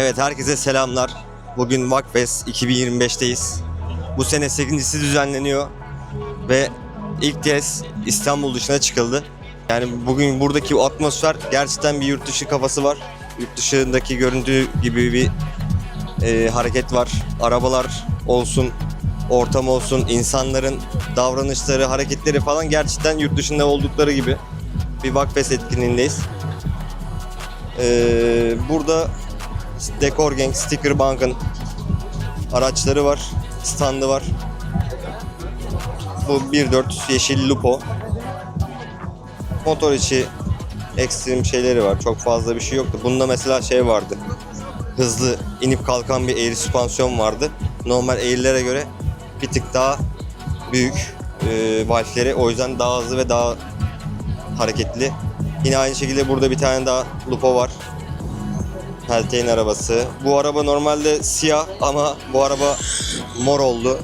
herkese selamlar. Bugün Vakfest 2025'teyiz. Bu sene 8.si düzenleniyor ve ilk kez İstanbul dışına çıkıldı. Yani bugün buradaki atmosfer gerçekten bir yurt dışı kafası var. Yurt dışındaki göründüğü gibi bir e, hareket var. Arabalar olsun, ortam olsun, insanların davranışları, hareketleri falan gerçekten yurt dışında oldukları gibi bir Vakfest etkinliğindeyiz. Ee, burada Dekor Gang, Sticker Bank'ın araçları var, standı var. Bu 1.4 yeşil Lupo. Motor içi ekstrem şeyleri var. Çok fazla bir şey yoktu. Bunda mesela şey vardı. Hızlı inip kalkan bir eğri süspansiyon vardı. Normal eğrilere göre bir tık daha büyük e, valfleri. O yüzden daha hızlı ve daha hareketli. Yine aynı şekilde burada bir tane daha Lupo var. Pelteğin arabası. Bu araba normalde siyah ama bu araba mor oldu.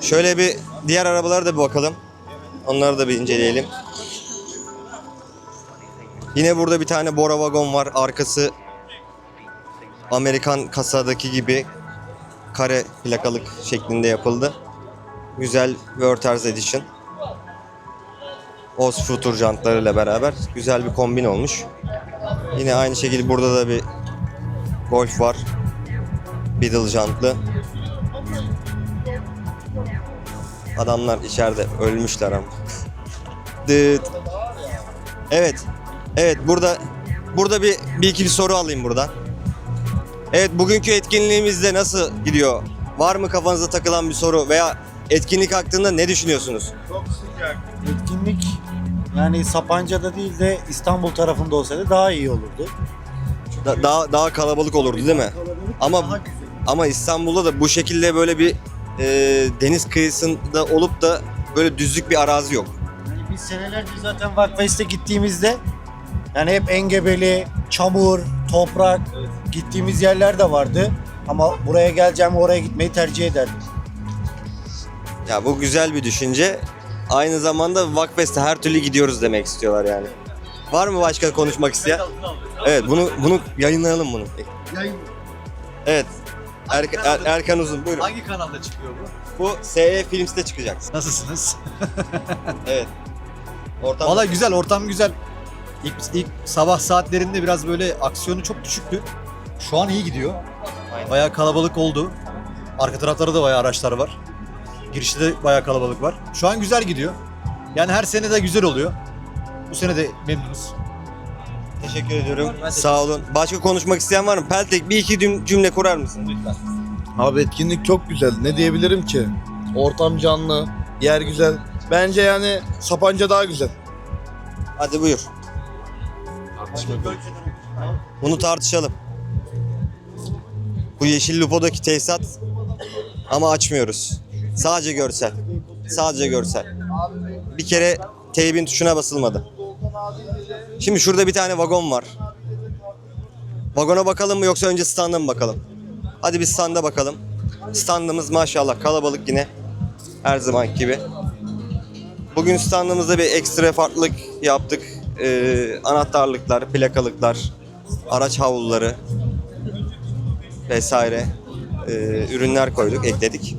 Şöyle bir diğer arabalara da bir bakalım. Onları da bir inceleyelim. Yine burada bir tane Bora vagon var. Arkası Amerikan kasadaki gibi kare plakalık şeklinde yapıldı. Güzel Werther's Edition. Oz Futur jantlarıyla beraber güzel bir kombin olmuş. Yine aynı şekilde burada da bir Golf var. Beetle jantlı. Adamlar içeride ölmüşler ama. Dıt. Evet. Evet burada burada bir bir iki bir soru alayım buradan. Evet bugünkü etkinliğimizde nasıl gidiyor? Var mı kafanıza takılan bir soru veya etkinlik hakkında ne düşünüyorsunuz? Etkinlik yani Sapanca'da değil de İstanbul tarafında olsaydı daha iyi olurdu. Da- daha daha kalabalık olurdu değil mi? Ama Daha güzel. ama İstanbul'da da bu şekilde böyle bir e, deniz kıyısında olup da böyle düzlük bir arazi yok. Yani biz senelerce zaten Vakfest'e gittiğimizde yani hep engebeli, çamur, toprak gittiğimiz yerler de vardı. Ama buraya geleceğim oraya gitmeyi tercih ederdim. Ya bu güzel bir düşünce. Aynı zamanda Vakfest'e her türlü gidiyoruz demek istiyorlar yani. Var mı başka konuşmak isteyen? Evet bunu bunu yayınlayalım bunu. Evet. Erkan, Er- Erkan Uzun buyurun. Hangi kanalda çıkıyor bu? Bu SE Films'te çıkacak. Nasılsınız? Evet. Ortam Valla güzel, ortam güzel. İlk, ilk sabah saatlerinde biraz böyle aksiyonu çok düşüktü. Şu an iyi gidiyor. Bayağı kalabalık oldu. Arka taraflarda da bayağı araçlar var. Girişte de bayağı kalabalık var. Şu an güzel gidiyor. Yani her sene de güzel oluyor. Bu sene de memnunuz. teşekkür ediyorum. Sağ olun. Başka konuşmak isteyen var mı? Peltek bir iki cüm- cümle kurar mısın lütfen? Abi etkinlik çok güzel. Ne diyebilirim ki? Ortam canlı, yer güzel. Bence yani Sapanca daha güzel. Hadi buyur. Bunu tartışalım. Bu Yeşil Lupo'daki tesisat ama açmıyoruz. Sadece görsel. Sadece görsel. Bir kere teybin tuşuna basılmadı. Şimdi şurada bir tane vagon var. Vagona bakalım mı yoksa önce standa mı bakalım? Hadi bir standa bakalım. Standımız maşallah kalabalık yine. Her zaman gibi. Bugün standımızda bir ekstra farklılık yaptık. Ee, anahtarlıklar, plakalıklar, araç havluları vesaire ee, ürünler koyduk, ekledik.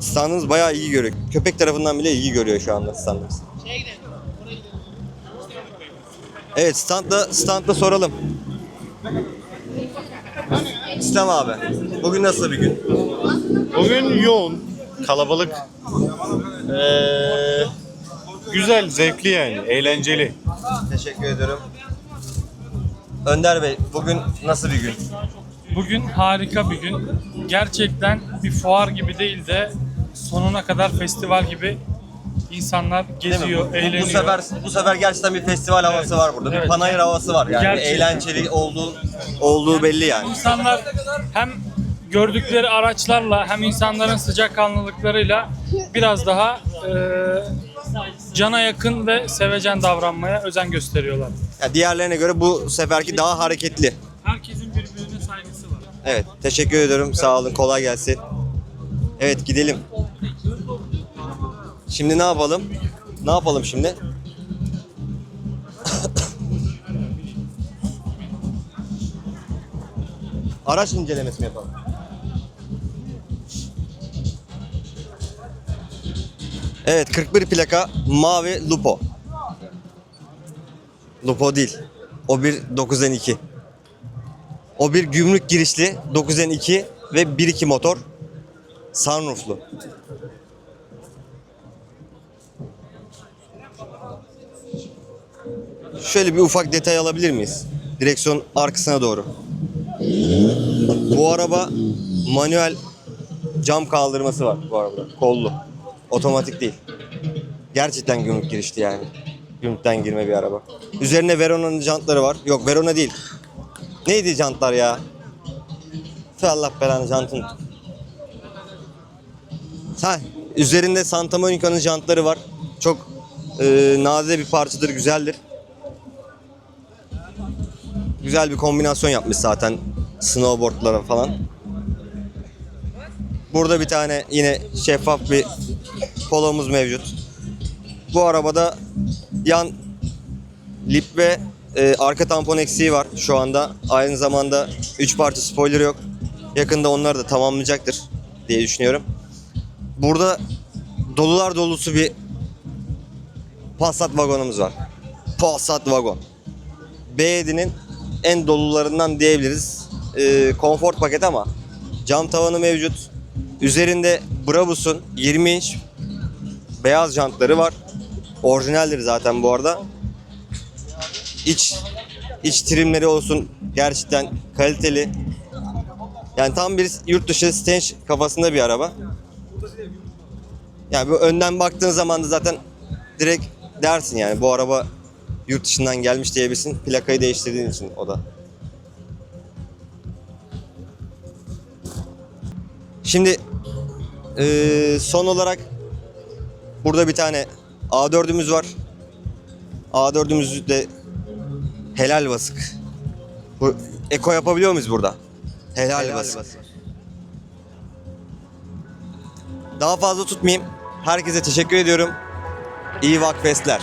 Standımız bayağı iyi görüyor. Köpek tarafından bile iyi görüyor şu anda standımız. Evet, standda standda soralım. İslam abi, bugün nasıl bir gün? Bugün yoğun, kalabalık. Ee, güzel, zevkli yani, eğlenceli. Teşekkür ederim. Önder Bey, bugün nasıl bir gün? Bugün harika bir gün. Gerçekten bir fuar gibi değil de sonuna kadar festival gibi insanlar geziyor, Bu- eğleniyor. bu sefer bu sefer gerçekten bir festival havası var burada. Bir Evet. panayır havası var yani. Bir Gerçekten. eğlenceli olduğu olduğu belli yani. İnsanlar hem gördükleri araçlarla hem insanların sıcakkanlılıklarıyla biraz daha e, cana yakın ve sevecen davranmaya özen gösteriyorlar. Yani diğerlerine göre bu seferki daha hareketli. Herkesin birbirine saygısı var. Evet, teşekkür ediyorum. Sağ olun. Kolay gelsin. Evet, gidelim. Şimdi ne yapalım? Ne yapalım şimdi? Araç incelemesi mi yapalım? Evet 41 plaka mavi Lupo. Lupo değil. O bir 9N2. O bir gümrük girişli 9N2 ve 1.2 motor. Sunrooflu. Şöyle bir ufak detay alabilir miyiz? Direksiyon arkasına doğru. Bu araba manuel cam kaldırması var bu arabada. Kollu. Otomatik değil. Gerçekten gümrük girişti yani. Gümrükten girme bir araba. Üzerine Verona'nın jantları var. Yok Verona değil. Neydi jantlar ya? Tüh Allah belanı jantın. Ha, üzerinde Santa Monica'nın jantları var. Çok e, nadide bir parçadır, güzeldir. Güzel bir kombinasyon yapmış zaten snowboardlara falan. Burada bir tane yine şeffaf bir polomuz mevcut. Bu arabada yan lip ve e, arka tampon eksiği var şu anda. Aynı zamanda 3 parça spoiler yok. Yakında onları da tamamlayacaktır diye düşünüyorum. Burada dolular dolusu bir Passat vagonumuz var. Passat vagon. B7'nin en dolularından diyebiliriz. Ee, konfor paket ama cam tavanı mevcut. Üzerinde Brabus'un 20 inç beyaz jantları var. Orijinaldir zaten bu arada. İç iç trimleri olsun gerçekten kaliteli. Yani tam bir yurt dışı stench kafasında bir araba. Yani önden baktığın zaman da zaten direkt dersin yani bu araba yurt dışından gelmiş diyebilirsin. Plakayı değiştirdiğin için o da. Şimdi eee, son olarak burada bir tane A4'ümüz var. A4'ümüz de helal basık. Bu eko yapabiliyor muyuz burada? Helal, basık. Daha fazla tutmayayım. Herkese teşekkür ediyorum. İyi vakfestler.